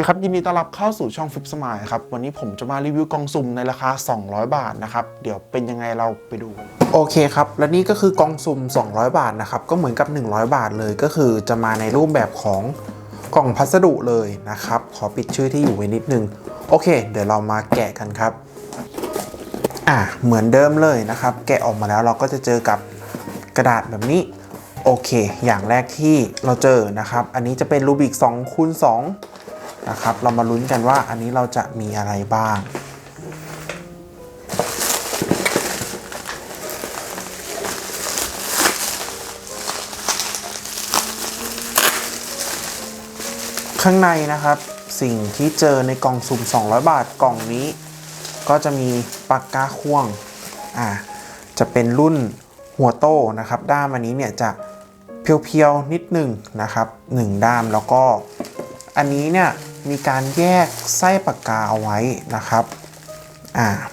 ดีครับยินดีต้อนรับเข้าสู่ช่องฟิปสมายครับวันนี้ผมจะมารีวิวกล่องสุ่มในราคา 200 บาทนะครับเดี๋ยวเป็นยังไงเราไปดูกันโอเคครับและนี่ก็คือกล่องสุ่ม 200 บาทนะครับก็เหมือนกับ 100 บาทเลยก็คือจะมาในรูปแบบของกล่องพัสดุเลยนะครับขอปิดชื่อที่อยู่ไว้นิดนึงโอเค เดี๋ยวเรามาแกะกันครับอะเหมือนเดิมเลยนะครับ แกะออกมาแล้วเราก็จะเจอกับกระดาษแบบนี้โอเค อย่างแรกที่เราเจอนะครับ อันนี้จะเป็นรูบิก2คูณ2 นะครับ เรามาลุ้นกันว่าอันนี้เราจะมีอะไรบ้าง ข้างในนะครับสิ่งที่เจอในกล่องสุ่ม 200 บาทกล่องนี้ ก็จะมีปากกาควงอ่าจะเป็นรุ่นหัวโต้นะครับด้ามอันนี้เนี่ยจะเพียวๆนิดหนึ่งนะครับหนึ่งด้ามแล้วก็อันนี้เนี่ย มีการแยกไส้ปากกาเอาไว้นะครับ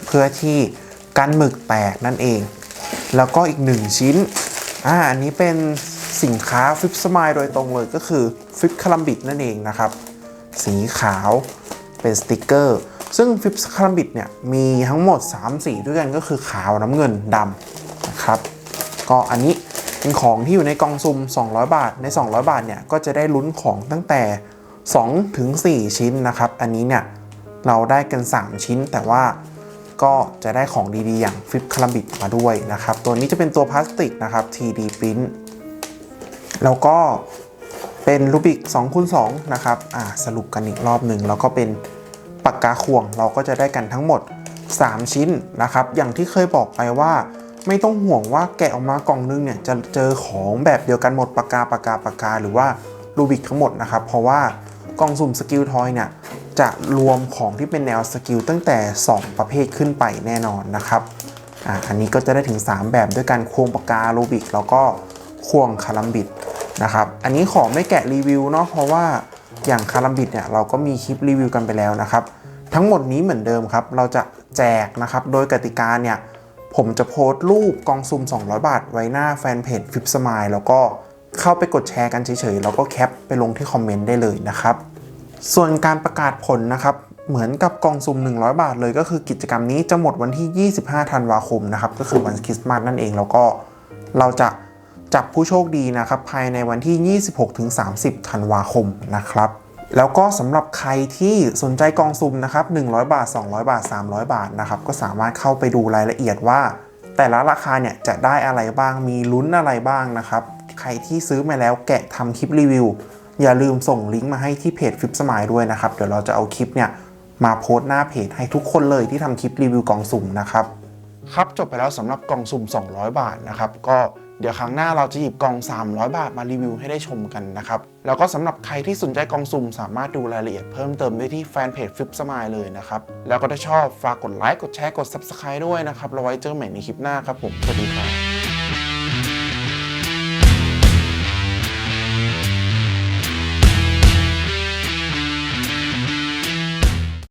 เพื่อที่กันหมึกแตกนั่นเอง แล้วก็อีกหนึ่งชิ้นอ่าอันนี้เป็นสินค้าฟิปสมายโดยตรงเลยก็คือฟิปคลัมบิดนั่นเองนะครับ สีขาวเป็นสติกเกอร์ ซึ่งฟิปคลัมบิดเนี่ยมีทั้งหมด 3 สีด้วยกันก็คือขาวน้ำเงินดำนะครับ ก็อันนี้เป็นของที่อยู่ในกองซุ่ม200 บาทใน 200 บาทเนี่ยก็จะได้ลุ้นของตั้งแต่ 2ถึง4ชิ้นนะครับ อันนี้เนี่ยเราได้กัน 3 ชิ้น แต่ว่าก็จะได้ของดีๆ อย่างฟิปคลัมบิดมาด้วยนะครับ ตัวนี้จะเป็นตัวพลาสติกนะครับ TD Print แล้วก็เป็นรูบิก2คูณ2นะครับอ่าสรุปกันอีกรอบหนึ่งแล้วก็เป็นปากกาควงเราก็จะได้กันทั้งหมด 3 ชิ้นนะครับ อย่างที่เคยบอกไปว่าไม่ต้องห่วงว่าแกะออกมากล่องนึงเนี่ยจะเจอของแบบเดียวกันหมดปากกาปากกาปากกา หรือว่ารูบิกทั้งหมดนะครับ เพราะว่า กล่องสุ่มสกิลทอยเนี่ยจะรวมของที่เป็นแนวสกิลตั้งแต่ 2 ประเภทขึ้นไปแน่นอนนะครับอ่าอันนี้ก็จะได้ถึง 3 แบบด้วยกันควงปากการูบิก แล้วก็ควงคาลัมบิดนะครับ อันนี้ขอไม่แกะรีวิวเนาะเพราะว่าอย่างคาลัมบิดเนี่ยเราก็มีคลิปรีวิวกันไปแล้วนะครับ ทั้งหมดนี้เหมือนเดิมครับ เราจะแจกนะครับ โดยกติกาเนี่ยผมจะโพสต์รูปกองซุ่ม200 บาท ไว้หน้าแฟนเพจฟิปสมายแล้วก็ เข้าไปกดแชร์กันเฉยๆแล้วก็แคปไปลงที่คอมเมนต์ได้เลยนะครับ ส่วนการประกาศผลนะครับเหมือนกับกองซุ่ม 100 บาทเลยก็คือกิจกรรมนี้จะหมดวันที่ 25 ธันวาคมนะครับก็คือวันคริสต์มาสนั่นเองแล้วก็เราจะจับผู้โชคดีนะครับภายในวันที่ 26-30 ธันวาคมนะครับแล้วก็สำหรับใครที่สนใจกองซุ่มนะครับ 100 บาท 200 บาท 300 บาทนะครับก็สามารถเข้าไปดูรายละเอียดว่า แต่ละราคาเนี่ยจะได้อะไรบ้างมีลุ้นอะไรบ้างนะครับ รที่ซื้อมาแล้วแกะทำคลิปรีวิว อย่าลืมส่งลิงก์มาให้ที่เพจฟิปสมายด้วยนะครับ เดี๋ยวเราจะเอาคลิปเนี่ยมาโพสต์หน้าเพจให้ทุกคนเลยที่ทำคลิปรีวิวกล่องสุ่มนะครับครับจบไปแล้วสำหรับกล่องสุ่ม 200 บาทนะครับก็เดี๋ยวครั้งหน้าเราจะหยิบกล่อง 300 บาทมารีวิวให้ได้ชมกันนะครับ แล้วก็สำหรับใครที่สนใจกล่องสุ่มสามารถดูรายละเอียดเพิ่มเติมได้ที่แฟนเพจฟิปสมายเลยนะครับ แล้วก็ถ้าชอบฝากกดไลค์กดแชร์กด Subscribe ด้วยนะครับเราไว้เจอกันใหม่ในคลิปหน้าครับผม สวัสดีครับ